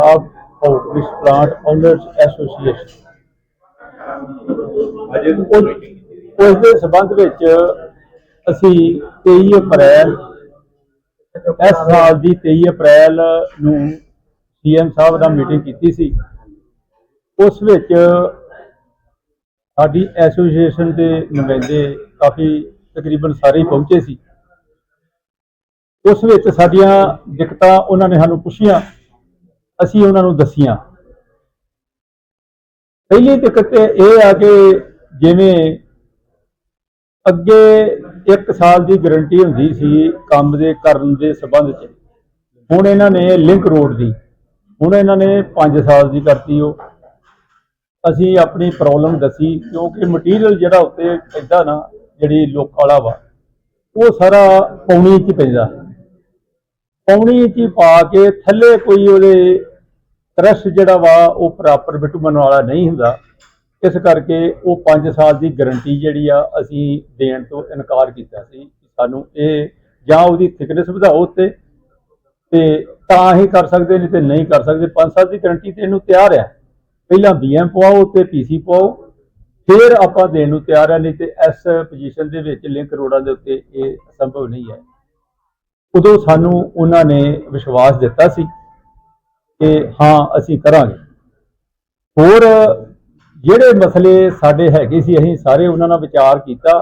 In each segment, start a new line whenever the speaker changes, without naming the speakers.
Outreach Plant Owners Association.
ਅਜੇ
ਉਸ ਦੇ ਸਬੰਧ ਵਿੱਚ ਅਸੀਂ 23 ਅਪ੍ਰੈਲ ਇਸ ਸਾਲ ਦੀ 23 ਅਪ੍ਰੈਲ ਨੂੰ ਸੀਐਮ ਸਾਹਿਬ ਨਾਲ ਮੀਟਿੰਗ ਕੀਤੀ ਸੀ। ਉਸ ਵਿੱਚ ਸਾਡੀ ਐਸੋਸੀਏਸ਼ਨ ਦੇ ਨੁਮਾਇੰਦੇ ਕਾਫੀ ਤਕਰੀਬਨ ਸਾਰੇ ਪਹੁੰਚੇ ਸੀ। ਉਸ ਵਿੱਚ ਸਾਡੀਆਂ ਦਿੱਕਤਾਂ ਉਹਨਾਂ ਨੇ ਸਾਨੂੰ ਪੁੱਛੀਆਂ। ਅਸੀਂ ਉਹਨਾਂ ਨੂੰ ਦੱਸੀਆਂ। ਪਹਿਲੀ ਦਿੱਕਤ ਇਹ ਆ ਕਿ ਜਿਵੇਂ ਅੱਗੇ 1 ਸਾਲ ਦੀ ਗਾਰੰਟੀ ਹੁੰਦੀ ਸੀ ਕੰਮ ਦੇ, ਕਰਨ ਦੇ ਸਬੰਧ 'ਚ। ਹੁਣ ਇਹਨਾਂ ਨੇ ਲਿੰਕ ਰੋਡ ਦੀ, ਹੁਣ ਇਹਨਾਂ ਨੇ 5 ਸਾਲ ਦੀ ਕਰਤੀ ਉਹ। ਅਸੀਂ ਆਪਣੀ ਪ੍ਰੋਬਲਮ ਦੱਸੀ ਕਿਉਂਕਿ ਮਟੀਰੀਅਲ ਜਿਹੜਾ ਉੱਤੇ ਪੈਂਦਾ ਨਾ, ਜਿਹੜੀ ਲੋਕ ਵਾਲਾ ਵਾ ਉਹ ਸਾਰਾ ਪੌਣੀ 'ਚ ਪੈਂਦਾ। ਪੌਣੀ 'ਚ ਪਾ ਕੇ ਥੱਲੇ ਕੋਈ ਉਹਦੇ ਕਰਸ਼ ਜਿਹੜਾ ਵਾ, ਉਹ ਪ੍ਰਾਪਰ ਬਿਟੂਮਨ ਵਾਲਾ ਨਹੀਂ ਹੁੰਦਾ। ਇਸ ਕਰਕੇ ਉਹ 5 ਸਾਲ ਦੀ ਗਾਰੰਟੀ ਜਿਹੜੀ ਆ, ਅਸੀਂ ਦੇਣ ਤੋਂ ਇਨਕਾਰ ਕੀਤਾ ਸੀ ਸਾਨੂੰ ਇਹ ਜਾਂ ਉਹਦੀ ਥਿਕਨੈਸ ਵਧਾਓ ਤੇ ਤੇ ਤਾਂ ਹੀ ਕਰ ਸਕਦੇ, ਨਹੀਂ ਤੇ ਨਹੀਂ ਕਰ ਸਕਦੇ। 5 ਸਾਲ ਦੀ ਗਾਰੰਟੀ ਤੇ ਇਹਨੂੰ ਤਿਆਰ ਆ। ਪਹਿਲਾਂ ਬੀਐਮ ਪਵਾਓ ਤੇ ਪੀਸੀ ਪਵਾਓ, ਫਿਰ ਆਪਾਂ ਦੇਣ ਨੂੰ ਤਿਆਰ ਆ, ਨਹੀਂ ਤੇ ਇਸ ਪੋਜੀਸ਼ਨ ਦੇ ਵਿੱਚ ਲਿੰਕ ਰੋਡਾਂ ਦੇ ਉੱਤੇ ਇਹ ਸੰਭਵ ਨਹੀਂ ਹੈ। ਉਦੋਂ ਸਾਨੂੰ ਉਹਨਾਂ ਨੇ ਵਿਸ਼ਵਾਸ ਦਿੱਤਾ ਸੀ ਕਿ ਹਾਂ, ਅਸੀਂ ਕਰਾਂਗੇ। ਹੋਰ ਜਿਹੜੇ ਮਸਲੇ ਸਾਡੇ ਹੈਗੇ ਸੀ, ਅਸੀਂ ਸਾਰੇ ਉਹਨਾਂ ਨਾਲ ਵਿਚਾਰ ਕੀਤਾ।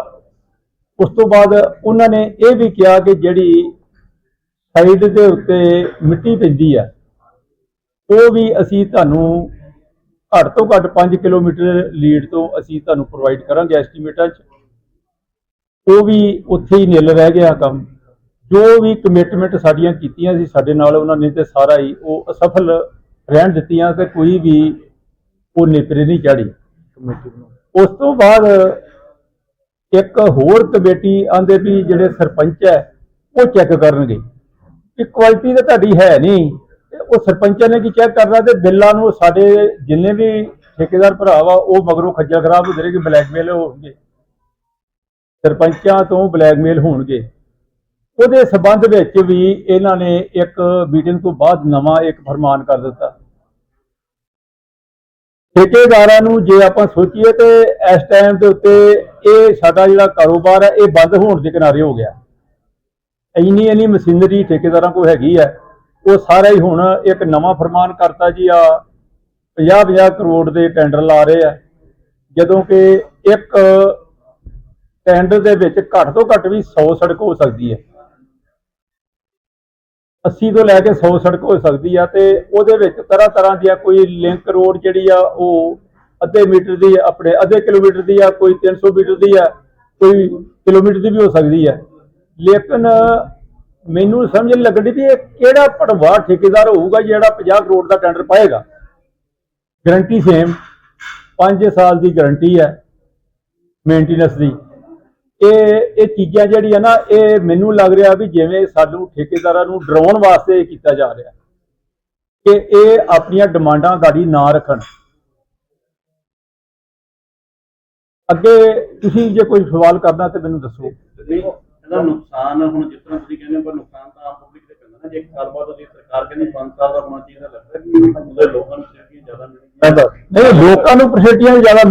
ਉਸ ਤੋਂ ਬਾਅਦ ਉਹਨਾਂ ਨੇ ਇਹ ਵੀ ਕਿਹਾ ਕਿ ਜਿਹੜੀ ਸਾਈਡ ਦੇ ਉੱਤੇ ਮਿੱਟੀ ਪੈਂਦੀ ਆ, ਉਹ ਵੀ ਅਸੀਂ ਤੁਹਾਨੂੰ ਘੱਟ ਤੋਂ ਘੱਟ 5 ਕਿਲੋਮੀਟਰ ਲੀਡ ਤੋਂ ਅਸੀਂ ਤੁਹਾਨੂੰ ਪ੍ਰੋਵਾਈਡ ਕਰਾਂਗੇ ਐਸਟੀਮੇਟਾਂ 'ਚ। ਉਹ ਵੀ ਉੱਥੇ ਹੀ ਨਿਲ ਰਹਿ ਗਿਆ ਕੰਮ। ਜੋ ਵੀ ਕਮਿਟਮੈਂਟ ਸਾਡੀਆਂ ਕੀਤੀਆਂ ਸੀ ਸਾਡੇ ਨਾਲ ਉਹਨਾਂ ਨੇ ਤੇ ਸਾਰਾ ਹੀ ਉਹ ਅਸਫਲ ਰਹਿਣ ਦਿੱਤੀਆਂ ਤੇ ਕੋਈ ਵੀ ਉਹ ਨੇਪਰੇ ਨਹੀਂ ਚਾੜੀ ਕਮੇਟੀ ਨੂੰ ਉਸ ਤੋਂ ਬਾਅਦ ਇੱਕ ਹੋਰ ਕਮੇਟੀ ਆਂਦੇ ਵੀ ਜਿਹੜੇ ਸਰਪੰਚ ਹੈ ਉਹ ਚੈੱਕ ਕਰਨਗੇ ਕਿ ਕੁਆਲਿਟੀ ਤਾਂ ਤੁਹਾਡੀ ਹੈ ਨਹੀਂ। ਉਹ ਸਰਪੰਚਾਂ ਨੇ ਕੀ ਚੈੱਕ ਕਰਨਾ ਤੇ ਬਿੱਲਾਂ ਨੂੰ ਸਾਡੇ ਜਿੰਨੇ ਵੀ ਠੇਕੇਦਾਰ ਭਰਾ ਵਾ ਉਹ ਮਗਰੋਂ ਖੱਜਲ ਖਰਾਬ ਹੁੰਦੇ ਨੇ ਕਿ ਬਲੈਕਮੇਲ ਹੋਣਗੇ। ਸਰਪੰਚਾਂ ਤੋਂ ਬਲੈਕਮੇਲ ਹੋਣਗੇ। ਉਹਦੇ ਸਬੰਧ ਵਿੱਚ ਵੀ ਇਹਨਾਂ ਨੇ ਇੱਕ ਮੀਟਿੰਗ ਤੋਂ ਬਾਅਦ ਨਵਾਂ ਇੱਕ ਫਰਮਾਨ ਕਰ ਦਿੱਤਾ। ਠੇਕੇਦਾਰਾਂ ਨੂੰ ਜੇ ਆਪਾਂ ਸੋਚੀਏ ਤੇ ਇਸ ਟਾਈਮ ਦੇ ਉੱਤੇ ਇਹ ਸਾਡਾ ਜਿਹੜਾ ਕਾਰੋਬਾਰ ਹੈ, ਇਹ ਬੰਦ ਹੋਣ ਦੇ ਕਿਨਾਰੇ ਹੋ ਗਿਆ। ਇੰਨੀ ਇੰਨੀ ਮਸ਼ੀਨਰੀ ਠੇਕੇਦਾਰਾਂ ਕੋਲ ਹੈਗੀ ਹੈ, ਉਹ ਸਾਰਾ ਹੀ ਹੁਣ ਇੱਕ ਨਵਾਂ ਫਰਮਾਨ ਕਰਤਾ ਜੀ, ਆ 50 50 ਕਰੋੜ ਦੇ ਟੈਂਡਰ ਲਾ ਰਹੇ ਆ। ਜਦੋਂ ਕਿ ਇੱਕ ਟੈਂਡਰ ਦੇ ਵਿੱਚ ਘੱਟ ਤੋਂ ਘੱਟ ਵੀ 100 ਸੜਕ ਹੋ ਸਕਦੀ ਹੈ। 80 ਤੋਂ ਲੈ ਕੇ 100 ਸੜਕ ਹੋ ਸਕਦੀ ਆ ਤੇ ਉਹਦੇ ਵਿੱਚ ਤਰ੍ਹਾਂ ਤਰ੍ਹਾਂ ਦੀਆਂ ਕੋਈ ਲਿੰਕ ਰੋਡ ਜਿਹੜੀ ਆ ਉਹ ਅੱਧੇ ਮੀਟਰ ਦੀ ਆਪਣੇ ਅੱਧੇ ਕਿਲੋਮੀਟਰ ਦੀ ਆ, ਕੋਈ 300 ਮੀਟਰ ਦੀ ਆ, ਕੋਈ ਕਿਲੋਮੀਟਰ ਦੀ ਵੀ ਹੋ ਸਕਦੀ ਹੈ ਲੇਕਿਨ ਮੈਨੂੰ ਸਮਝ ਨਹੀਂ ਲੱਗਦੀ ਵੀ ਇਹ ਕਿਹੜਾ ਪੜਵਾ ਠੇਕੇਦਾਰ ਹੋਊਗਾ ਜਿਹੜਾ 50 ਕਰੋੜ ਦਾ ਟੈਂਡਰ ਪਾਏਗਾ। ਗਾਰੰਟੀ ਸੇਮ 5 ਸਾਲ ਦੀ ਗਾਰੰਟੀ ਹੈ ਮੇਨਟੇਨੈਂਸ ਦੀ। ਇਹ ਇਹ ਚੀਜ਼ਾਂ ਜਿਹੜੀਆਂ ਨਾ ਇਹ ਮੈਨੂੰ ਲੱਗ ਰਿਹਾ ਵੀ ਜਿਵੇਂ ਸਾਨੂੰ ਠੇਕੇਦਾਰਾਂ ਨੂੰ ਡਰਾਉਣ ਵਾਸਤੇ ਇਹ ਕੀਤਾ ਜਾ ਰਿਹਾ। ਕਿ ਇਹ ਆਪਣੀਆਂ ਡਿਮਾਂਡਾਂ ਗਾੜੀ ਨਾ ਰੱਖਣ। ਅੱਗੇ ਤੁਸੀਂ ਜੇ ਕੋਈ ਸਵਾਲ ਕਰਨਾ ਤੇ ਮੈਨੂੰ ਦੱਸੋ।
ਇਹਦਾ ਨੁਕਸਾਨ ਹੁਣ ਜਿਸ ਤਰ੍ਹਾਂ ਤੁਸੀਂ ਕਹਿੰਦੇ ਪਰ ਨੁਕਸਾਨ ਤਾਂ ਆਮ ਪਬਲਿਕ ਦੇ ਪੈਂਦਾ ਨਾ। ਜੇ ਬਾਅਦ ਉਹਦੀ ਸਰਕਾਰ ਕਹਿੰਦੀ 5 ਸਾਲ ਦਾ ਹੋਣਾ ਚਾਹੀਦਾ ਲੱਗਦਾ ਕਿ ਲੋਕਾਂ ਨੂੰ ਜ਼ਿਆਦਾ ਮਿਲਣਗੀਆਂ।
ਨਹੀਂ ਲੋਕਾਂ ਨੂੰ ਜ਼ਿਆਦਾ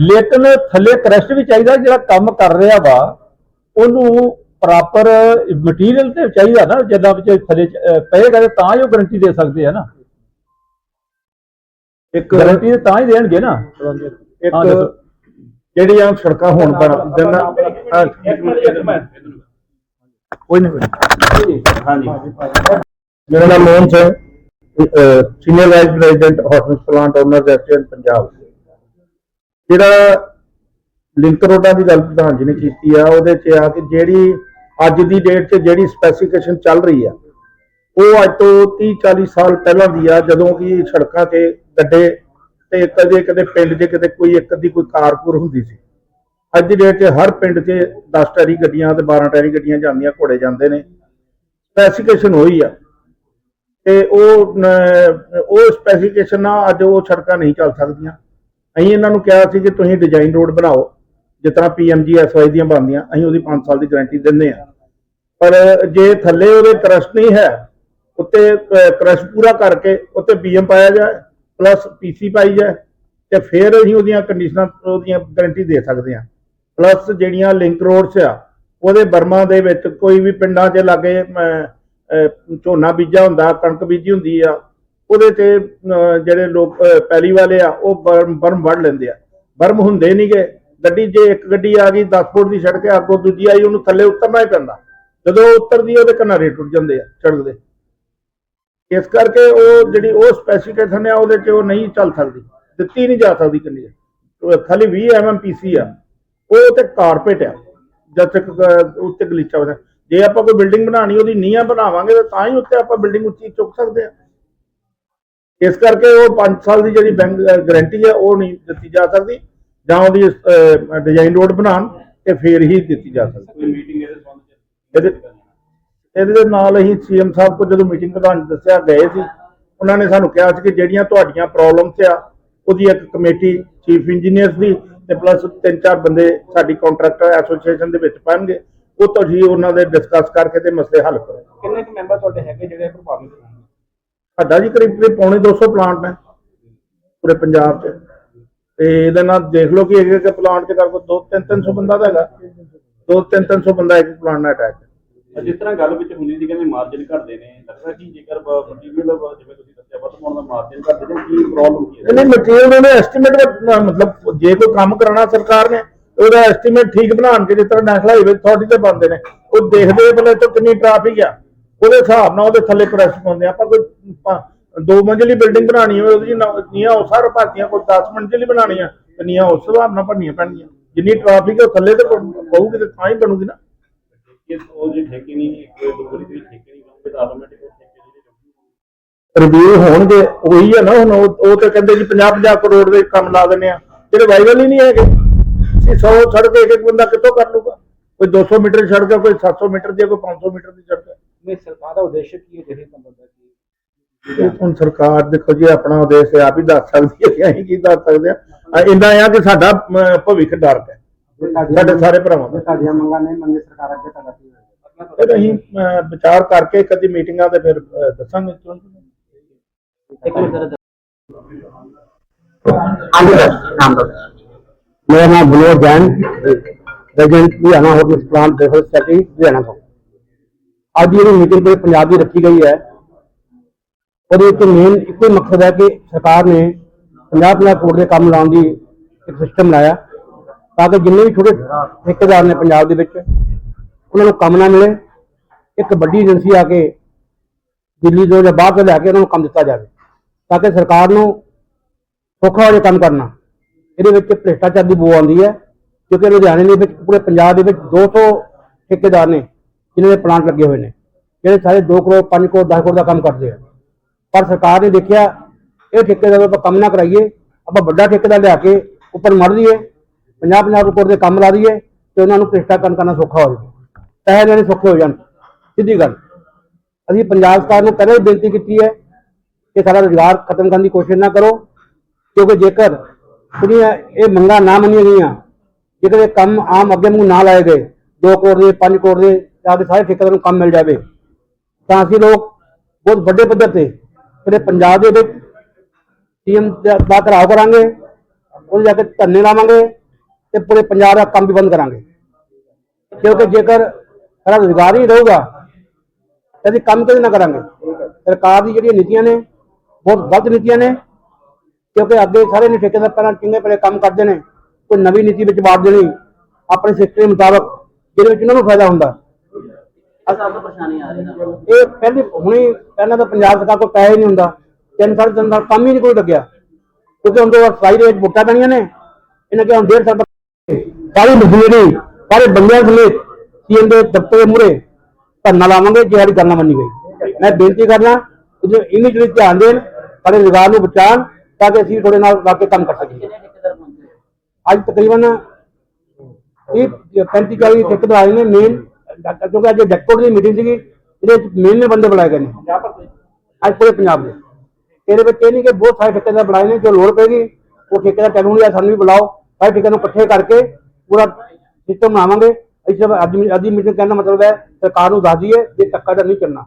ਲੇਕਿਨ ਥੱਲੇ ਕਰੈਸਟ ਵੀ ਚਾਹੀਦਾ ਜਿਹੜਾ ਕੰਮ ਕਰ ਰਿਹਾ ਵਾ ਉਹਨੂੰ ਪ੍ਰੋਪਰ ਮਟੀਰੀਅਲ ਤੇ ਚਾਹੀਦਾ ਨਾ ਜਿੱਦਾਂ ਵਿੱਚ ਥੱਲੇ ਪਏਗਾ ਤੇ ਹੀ ਉਹ ਗਾਰੰਟੀ ਦੇ ਸਕਦੇ ਆ ਨਾ
ਇੱਕ
ਗਾਰੰਟੀ ਤਾਂ ਹੀ ਦੇਣਗੇ ਨਾ
ਇੱਕ। ਜਿਹੜੀਆਂ ਸੜਕਾਂ ਹੋਣ ਪਰ ਦਿਨ। ਕੋਈ ਨਹੀਂ।
ਹਾਂਜੀ
ਮੇਰਾ ਨਾਮ Mohan Singh senior vice president hospital plant owners association Punjab ਜਿਹੜਾ ਲਿੰਕ ਰੋਡਾਂ ਦੀ ਗੱਲ ਪ੍ਰਧਾਨ ਜੀ ਨੇ ਕੀਤੀ ਆ, ਉਹਦੇ 'ਚ ਆ ਕਿ ਜਿਹੜੀ ਅੱਜ ਦੀ ਡੇਟ 'ਚ ਜਿਹੜੀ ਸਪੈਸੀਫਿਕੇਸ਼ਨ ਚੱਲ ਰਹੀ ਆ, ਉਹ ਅੱਜ ਤੋਂ 30 40 ਸਾਲ ਪਹਿਲਾਂ ਦੀ ਆ, ਜਦੋਂ ਕਿ ਸੜਕਾਂ 'ਤੇ ਗੱਡੇ ਤੇ ਕਦੇ ਕਦੇ ਪਿੰਡ 'ਚ ਕਿਤੇ ਕੋਈ ਇੱਕ ਅੱਧੀ ਕੋਈ ਕਾਰਪੂਰ ਹੁੰਦੀ ਸੀ। ਅੱਜ ਦੀ ਡੇਟ 'ਚ ਹਰ ਪਿੰਡ 'ਚ 10 ਟੈਰੀ ਗੱਡੀਆਂ ਤੇ 12 ਟੈਰੀ ਗੱਡੀਆਂ ਜਾਂਦੀਆਂ, ਘੋੜੇ ਜਾਂਦੇ ਨੇ। ਸਪੈਸੀਫਿਕੇਸ਼ਨ ਹੋਈ ਆ। ਤੇ ਉਹ ਉਹ ਸਪੈਸੀਫਿਕੇਸ਼ਨ ਨਾਲ ਅੱਜ ਉਹ ਸੜਕਾਂ ਨਹੀਂ ਚੱਲ ਸਕਦੀਆਂ। ਅਸੀਂ ਇਹਨਾਂ ਨੂੰ ਕਿਹਾ ਸੀ ਕਿ ਤੁਸੀਂ ਡਿਜ਼ਾਈਨ ਰੋਡ ਬਣਾਓ, ਜਿਸ ਤਰ੍ਹਾਂ ਪੀਐਮਜੀਐਸਵਾਈ ਦੀਆਂ ਬਣਦੀਆਂ, ਅਸੀਂ ਉਹਦੀ 5 ਸਾਲ ਦੀ ਗਾਰੰਟੀ ਦਿੰਦੇ ਆ ਪਰ ਜੇ ਥੱਲੇ ਉਹਦੇ ਕਰਸਟ ਨਹੀਂ ਹੈ, ਉੱਤੇ ਕ੍ਰਸ਼ ਪੂਰਾ ਕਰਕੇ ਉੱਤੇ ਬੀਐਮ ਪਾਇਆ ਜਾਏ ਪਲੱਸ ਪੀਸੀ ਪਾਈ ਜਾਏ, ਤੇ ਫਿਰ ਅਸੀਂ ਉਹਦੀਆਂ ਕੰਡੀਸ਼ਨਾਂ ਉਹਦੀਆਂ ਗਾਰੰਟੀ ਦੇ ਸਕਦੇ ਹਾਂ। ਪਲੱਸ ਜਿਹੜੀਆਂ ਲਿੰਕ ਰੋਡਸ ਆ, ਉਹਦੇ ਬਰਮਾ ਦੇ ਵਿੱਚ ਕੋਈ ਵੀ ਪਿੰਡਾਂ 'ਚ ਲਾਗੇ ਝੋਨਾ ਬੀਜਾ ਹੁੰਦਾ, ਕਣਕ ਬੀਜੀ ਹੁੰਦੀ ਆ ਉਹਦੇ ਤੇ ਜਿਹੜੇ ਲੋਕ ਅਹ, ਪੈਲੀ ਵਾਲੇ ਆ ਉਹ ਬਰਮ ਬਰਮ ਵੱਢ ਲੈਂਦੇ ਆ। ਬਰਮ ਹੁੰਦੇ ਨਹੀਂਗੇ ਗੱਡੀ ਜੇ ਇੱਕ ਗੱਡੀ ਆ ਗਈ 10 ਫੁੱਟ ਦੀ ਸੜਕ ਆ ਅੱਗੋਂ ਦੂਜੀ ਆਈ ਉਹਨੂੰ ਥੱਲੇ ਉਤਰਨਾ ਹੀ ਪੈਂਦਾ। ਜਦੋਂ ਉਹ ਉਤਰਦੀ ਹੈ, ਉਹਦੇ ਕਿਨਾਰੇ ਟੁੱਟ ਜਾਂਦੇ ਆ ਸੜਕ ਦੇ। ਇਸ ਕਰਕੇ ਉਹ ਜਿਹੜੀ ਉਹ ਸਪੈਸੀਫਿਕੇਸ਼ਨ ਹੈ ਉਹਦੇ 'ਚ ਉਹ ਨਹੀਂ ਚੱਲ ਸਕਦੀ। ਦਿੱਤੀ ਨਹੀਂ ਜਾ ਸਕਦੀ ਕੰਡੀਸ਼ਨ ਖਾਲੀ 20 ਐਮਐਮਪੀਸੀ ਆ। ਉਹ ਤੇ ਕਾਰਪੇਟ ਆ। ਜਦ ਤੱਕ ਉੱਤੇ ਗਲੀਚਾ ਹੋਣਾ ਜੇ ਆਪਾਂ ਕੋਈ ਬਿਲਡਿੰਗ ਬਣਾਣੀ ਉਹਦੀ ਨੀਹਾਂ ਬਣਾਵਾਂਗੇ ਤਾਂ ਤਾਂ ਹੀ ਉੱਤੇ ਆਪਾਂ ਬਿਲਡਿੰਗ ਉੱਚੀ ਚੁੱਕ ਸਕਦੇ ਆ। ਇਸ ਕਰਕੇ ਉਹ 5 ਸਾਲ ਦੀ ਜਿਹੜੀ ਬੈਂਕ ਗਾਰੰਟੀ ਹੈ ਉਹ ਨਹੀਂ ਦਿੱਤੀ ਜਾ ਸਕਦੀ। ਜਾਂ ਉਹਦੀ ਡਿਜ਼ਾਈਨ ਰੋਡ ਬਣਾਉਣ ਤੇ ਫੇਰ ਹੀ ਦਿੱਤੀ ਜਾ ਸਕਦੀ।
ਕੋਈ ਮੀਟਿੰਗ ਇਹਦੇ ਸੰਬੰਧ
ਨਾਲ ਅਸੀਂ ਸੀਐਮ ਸਾਹਿਬ ਕੋਲ ਜਦੋਂ ਮੀਟਿੰਗ ਪ੍ਰਧਾਨ ਦੱਸਿਆ ਗਏ ਸੀ। ਉਹਨਾਂ ਨੇ ਸਾਨੂੰ ਕਿਹਾ ਸੀ ਕਿ ਜਿਹੜੀਆਂ ਤੁਹਾਡੀਆਂ ਪ੍ਰੋਬਲਮਸ ਆ ਉਹਦੀ ਇੱਕ ਕਮੇਟੀ ਚੀਫ ਇੰਜੀਨੀਅਰਸ ਦੀ ਤੇ ਪਲੱਸ ਤਿੰਨ ਚਾਰ ਬੰਦੇ ਸਾਡੀ ਕੰਟਰੈਕਟਰ ਐਸੋਸੀਏਸ਼ਨ ਦੇ ਵਿੱਚ ਪੈਣਗੇ। ਉਹ ਤੁਸੀਂ ਉਹਨਾਂ ਦੇ ਡਿਸਕਸ ਕਰਕੇ ਤੇ ਮਸਲੇ ਹੱਲ ਕਰੋ।
ਕਿੰਨੇ ਕੁ ਮੈਂਬਰ ਤੁਹਾਡੇ ਹੈਗੇ ਜਿਹੜੇ ਪ੍ਰਭਾਵਿਤ ਹੋਣਗੇ
ਸਾਡਾ ਜੀ ਕਰੀਬ ਕਰੀਬ ਪੌਣੇ 200 ਪਲਾਂਟ ਨੇ ਪੂਰੇ ਪੰਜਾਬ 'ਚ। ਤੇ ਇਹਦੇ ਨਾਲ ਦੇਖ ਲਓ ਕਿ ਇੱਕ ਇੱਕ ਪਲਾਂਟ 'ਚ ਕਰਕੇ ਦੋ ਤਿੰਨ ਤਿੰਨ ਸੌ ਬੰਦਾ ਤਾਂ ਹੈਗਾ। ਦੋ ਤਿੰਨ ਤਿੰਨ ਸੌ ਬੰਦਾ ਇੱਕ ਪਲਾਂਟ ਨਾਲ ਅਟੈਚ ਹੈ
ਜਿਸ ਤਰ੍ਹਾਂ ਗੱਲ ਵਿੱਚ ਹੁੰਦੀ ਸੀ ਕਹਿੰਦੇ ਮਾਰਜਨ ਘਟਦੇ ਨੇ ਲੱਗਦਾ ਕਿ ਜੇਕਰ ਮਟੀਰੀਅਲ ਜਿਵੇਂ ਤੁਸੀਂ ਦੱਸਿਆ ਵੱਧ ਦਾ ਮਾਰਜਨ ਘਟਦੇ ਨੇ ਕੀ ਪ੍ਰੋਬਲਮ ਕੀ ਹੈ?
ਇਹਨੇ ਮਟੀਰੀਅਲ ਨੇ ਐਸਟੀਮੇਟ ਮਤਲਬ ਜੇ ਕੋਈ ਕੰਮ ਕਰਾਉਣਾ ਸਰਕਾਰ ਨੇ ਉਹਦਾ ਐਸਟੀਮੇਟ ਠੀਕ ਬਣਾਉਣ ਕੇ ਜਿਸ ਤਰ੍ਹਾਂ ਨੈਸ਼ਨਲ ਹਾਈਵੇ ਅਥਾਰਟੀ ਤੇ ਬੰਦੇ ਨੇ ਉਹ ਦੇਖਦੇ ਪਹਿਲੇ ਤੋਂ ਕਿੰਨੀ ਟ੍ਰੈਫਿਕ ਆ। ਉਹਦੇ ਹਿਸਾਬ ਨਾਲ ਉਹਦੇ ਥੱਲੇ ਪ੍ਰੈਸ ਪਾਉਂਦੇ ਆ। ਆਪਾਂ ਕੋਈ ਦੋ ਮੰਜ਼ਲੀ ਬਿਲਡਿੰਗ ਬਣਾਉਣੀ ਹੋਵੇ ਉਹਦੀ ਨ- ਨੀਹਾਂ ਉਸ ਸਾਰ ਭਰਤੀਆਂ ਕੋਈ 10 ਮੰਜ਼ਲੀ ਬਣਾਉਣੀ ਆ ਤੇ ਨੀਹਾਂ ਉਸ ਹਿਸਾਬ ਨਾਲ ਭਰਨੀਆਂ ਪੈਣਗੀਆਂ। ਜਿੰਨੀ ਟ੍ਰੈਫਿਕ ਹੈ ਉਹ ਥੱਲੇ ਤੇ ਪਊਗੀ ਤੇ ਤਾਂ ਹੀ ਬਣੂਗੀ ਨਾ।
ਉਹ ਉਹ
ਰਿਵਿਊ ਹੋਣਗੇ ਉਹੀ ਹੈ ਨਾ ਹੁਣ ਉਹ ਉਹ ਤੇ ਕਹਿੰਦੇ ਜੀ 50 50 ਕਰੋੜ ਦੇ ਕੰਮ ਲਾ ਦਿੰਦੇ ਆ। ਜਿਹੜੇ ਵਾਇਰਲ ਹੀ ਨਹੀਂ ਹੈਗੇ। ਅਸੀਂ 100 ਸੜਕ ਇੱਕ ਇੱਕ ਬੰਦਾ ਕਿੱਥੋਂ ਕਰ ਲੂਗਾ ਕੋਈ 200 ਮੀਟਰ ਸੜਕ ਕੋਈ 700 ਮੀਟਰ ਦੀ ਕੋਈ 500 ਮੀਟਰ ਦੀ ਸੜਕ
ਦਾ ਉਦੇਸ਼ ਕੀ ਹੈ ਜਿਹੜੇ ਕੰਮ ਦਾ ਕੀ
ਇਹ ਹੁਣ ਸਰਕਾਰ ਦੇਖੋ ਜੀ ਆਪਣਾ ਉਦੇਸ਼ ਆਪ ਹੀ ਦੱਸ ਸਕਦੀ ਹੈ ਕਿ ਅਸੀਂ ਕੀ ਦੱਸ ਸਕਦੇ ਆ ਇੰਨਾ ਆ ਕਿ ਸਾਡਾ ਅਮ, ਭਵਿੱਖ ਡਰ ਹੈ ਸਾਡੇ ਸਾਰੇ ਭਰਾਵਾਂ ਦਾ
ਤੁਹਾਡੀਆਂ ਮੰਗਾਂ ਨਹੀਂ ਮੰਗੇ ਸਰਕਾਰ ਅੱਗੇ ਤੁਹਾਡਾ ਕੀ ਹੋਏਗਾ
ਫਿਰ ਅਸੀਂ ਅਮ, ਵਿਚਾਰ ਕਰਕੇ ਕਦੀ ਮੀਟਿੰਗਾਂ ਤੇ ਫਿਰ ਅ, ਦੱਸਾਂਗੇ
ਇੱਕ ਮਿੰਟ ਸਰ
हाँ जी सर नाम दो मेरा नाम Vinod Jain resident Ludhiana hotel plant डेफल secretary Ludhiana ਤੋਂ ਅੱਜ ਜਿਹੜੀ ਮੀਟਿੰਗ ਤੇ ਪੰਜਾਬ ਦੀ ਰੱਖੀ ਗਈ ਹੈ, ਉਹਦੇ ਵਿੱਚ ਮੇਨ ਇੱਕੋ ਮਕਸਦ ਹੈ ਕਿ ਸਰਕਾਰ ਨੇ 50 ਲੱਖ ਕਰੋੜ ਦੇ ਕੰਮ ਲਾਉਣ ਦੀ ਇੱਕ ਸਿਸਟਮ ਲਾਇਆ, ਤਾਂ ਕਿ ਜਿੰਨੇ ਵੀ ਛੋਟੇ ਠੇਕੇਦਾਰ ਨੇ ਪੰਜਾਬ ਦੇ ਵਿੱਚ, ਉਹਨਾਂ ਨੂੰ ਕੰਮ ਨਾ ਮਿਲੇ, ਇੱਕ ਵੱਡੀ ਏਜੰਸੀ ਆ ਕੇ ਦਿੱਲੀ ਤੋਂ ਜਾਂ ਬਾਹਰ ਤੋਂ ਲੈ ਕੇ ਉਹਨਾਂ ਨੂੰ ਕੰਮ ਦਿੱਤਾ ਜਾਵੇ, ਤਾਂ ਕਿ ਸਰਕਾਰ ਨੂੰ ਸੌਖਾ ਹੋ ਜਾਏ ਕੰਮ ਕਰਨਾ। ਇਹਦੇ ਵਿੱਚ ਭ੍ਰਿਸ਼ਟਾਚਾਰ ਦੀ ਬੋ ਆਉਂਦੀ ਹੈ, ਕਿਉਂਕਿ ਲੁਧਿਆਣੇ ਦੇ ਵਿੱਚ, ਪੂਰੇ ਪੰਜਾਬ ਦੇ ਵਿੱਚ 200 ਠੇਕੇਦਾਰ ਨੇ ਜਿਨ੍ਹਾਂ ਦੇ ਪਲਾਂਟ ਲੱਗੇ ਹੋਏ ਨੇ, ਜਿਹੜੇ ਸਾਰੇ 2 ਕਰੋੜ 5 ਕਰੋੜ 10 ਕਰੋੜ ਦਾ ਕੰਮ ਕਰਦੇ ਆ। ਪਰ ਸਰਕਾਰ ਨੇ ਦੇਖਿਆ, ਇਹ ਠੇਕੇਦਾਰ ਆਪਾਂ ਕੰਮ ਨਾ ਕਰਾਈਏ, ਆਪਾਂ ਵੱਡਾ ਠੇਕੇਦਾਰ ਲਿਆ ਕੇ ਉੱਪਰ ਮੜ ਦਈਏ 50 50 ਕਰੋੜ ਦੇ ਕੰਮ ਲਾ ਦਈਏ, ਤੇ ਉਹਨਾਂ ਨੂੰ ਭ੍ਰਿਸ਼ਟਾਚਾਰ ਕਰਨਾ ਸੌਖਾ ਹੋ ਜਾਵੇ। ਪੈਸੇ ਲੈਣੇ ਸੌਖੇ ਹੋ ਜਾਣ। ਸਿੱਧੀ ਗੱਲ। ਅਸੀਂ ਪੰਜਾਬ ਸਰਕਾਰ ਨੂੰ ਪਹਿਲਾਂ ਹੀ ਬੇਨਤੀ ਕੀਤੀ ਹੈ ਕਿ ਸਾਡਾ ਰੁਜ਼ਗਾਰ ਖਤਮ ਕਰਨ ਦੀ ਕੋਸ਼ਿਸ਼ ਨਾ ਕਰੋ, ਕਿਉਂਕਿ ਜੇਕਰ ਜਿਹੜੀਆਂ ਇਹ ਮੰਗਾਂ ਨਾ ਮੰਨੀਆਂ ਗਈਆਂ, ਜੇਕਰ ਇਹ ਕੰਮ ਆਮ ਅੱਗੇ ਮੂੰਹ ਨਾ ਲਾਏ ਗਏ 2 ਕਰੋੜ ਦੇ 5 ਕਰੋੜ ਦੇ ਜਾਂ ਕਿ ਸਾਰੇ ਠੇਕੇਦਾਰਾਂ ਨੂੰ ਕੰਮ ਮਿਲ ਜਾਵੇ। ਤਾਂ ਅਸੀਂ ਲੋਕ ਬਹੁਤ ਵੱਡੇ ਪੱਧਰ ਤੇ ਪੂਰੇ ਪੰਜਾਬ ਦੇ ਵਿੱਚ ਸੀਐਮ ਦਾ ਘਰਾਓ ਕਰਾਂਗੇ ਉਹਦੇ ਜਾ ਕੇ ਧਰਨੇ ਲਾਵਾਂਗੇ ਤੇ ਪੂਰੇ ਪੰਜਾਬ ਦਾ ਕੰਮ ਵੀ ਬੰਦ ਕਰਾਂਗੇ। ਕਿਉਂਕਿ ਜੇਕਰ ਸਾਡਾ ਰੁਜ਼ਗਾਰ ਹੀ ਰਹੂਗਾ, ਤਾਂ ਅਸੀਂ ਕੰਮ ਕਦੇ ਨਾ ਕਰਾਂਗੇ? ਸਰਕਾਰ ਦੀ ਜਿਹੜੀਆਂ ਨੀਤੀਆਂ ਨੇ, ਬਹੁਤ ਗਲਤ ਨੀਤੀਆਂ ਨੇ, ਕਿਉਂਕਿ ਅੱਗੇ ਸਾਰੇ ਨੇ ਠੇਕੇਦਾਰ ਪਹਿਲਾਂ ਚੰਗੇ ਪਹਿਲੇ ਕੰਮ ਕਰਦੇ ਨੇ, ਕੋਈ ਨਵੀਂ ਨੀਤੀ ਵਿੱਚ ਵਾੜ ਦੇਣੀ, ਆਪਣੇ ਸਿਸਟਮ ਮੁਤਾਬਕ, ਜਿਹਦੇ ਵਿੱਚ ਉਹਨਾਂ ਨੂੰ ਫਾਇਦਾ ਹੁੰਦਾ।
ਸਭ ਤੋਂ ਪਰੇਸ਼ਾਨੀ ਆ ਰਹੀ ਨਾ।
ਇਹ ਪਹਿਲੀ ਹੁਣੇ ਪਹਿਲਾਂ ਤਾਂ ਪੰਜਾਬ ਸਰਕਾਰ ਕੋਲ ਪੈਸੇ ਨਹੀਂ ਹੁੰਦਾ। ਤਿੰਨ ਸਾਲ ਤਿੰਨ ਸਾਲ ਕੰਮ ਹੀ ਨਹੀਂ ਕੋਈ ਲੱਗਿਆ। ਕਿਉਂਕਿ ਹੁਣ ਤੋਂ ਦੇ ਵਿੱਚ ਵੋਟਾਂ ਪੈਣੀਆਂ ਨੇ। ਇਹਨਾਂ ਕਿ ਹੁਣ ਡੇਢ ਸਾਲ ਸਾਰੀ ਮਸ਼ੀਨਰੀ ਸਾਰੇ ਬੰਦਿਆਂ ਸਮੇਤ ਸੀਐਮ ਦੇ ਦਫ਼ਤਰ ਦੇ ਮੂਹਰੇ ਧਰਨਾ ਲਾਵਾਂਗੇ ਜੇ ਸਾਡੀ ਗੱਲ ਨਾ ਮੰਨੀ ਗਈ। ਮੈਂ ਬੇਨਤੀ ਕਰਨਾ ਕਿ ਜੋ ਇੰਨੀ ਜਿਹੜੀ ਧਿਆਨ ਦੇਣ ਸਾਡੇ ਰੁਜ਼ਗਾਰ ਨੂੰ ਬਚਾਉਣ ਤਾਂ ਕਿ ਅਸੀਂ ਤੁਹਾਡੇ ਨਾਲ ਲਾ ਕੇ ਕੰਮ ਕਰ ਸਕੀਏ। ਅੱਜ ਤਕਰੀਬਨ ਇਹ 35 40 ਠੇਕੇਦਾਰ ਨੇ ਮੇਨ ਕਿਉਂਕਿ ਅੱਜ ਡੈਕੋਡ ਦੀ ਮੀਟਿੰਗ ਸੀਗੀ ਇਹਦੇ ਵਿੱਚ ਮੇਨ ਨੇ ਬੰਦੇ ਬੁਲਾਏ ਗਏ ਨੇ। ਅੱਜ ਪੂਰੇ ਪੰਜਾਬ ਦੇ। ਇਹਦੇ ਵਿੱਚ ਇਹ ਨਹੀਂ ਕਿ ਬਹੁਤ ਸਾਰੇ ਠੇਕੇਦਾਰ ਬਣਾਏ ਨੇ ਜੋ ਲੋੜ ਪੈਗੀ ਉਹ ਠੇਕੇਦਾਰ ਟੈਗੂ ਜਾਂ ਸਾਨੂੰ ਵੀ ਬੁਲਾਓ। ਸਾਰੇ ਠੇਕੇਦਾਰ ਨੂੰ ਇਕੱਠੇ ਕਰਕੇ ਪੂਰਾ ਸਿਸਟਮ ਬਣਾਵਾਂਗੇ। ਇਸ ਅੱਜ ਅੱਜ ਦੀ ਮੀਟਿੰਗ ਕਹਿਣ ਦਾ ਮਤਲਬ ਹੈ ਸਰਕਾਰ ਨੂੰ ਦੱਸ ਦਈਏ ਕਿ ਧੱਕਾ ਨਹੀਂ ਚੱਲਣਾ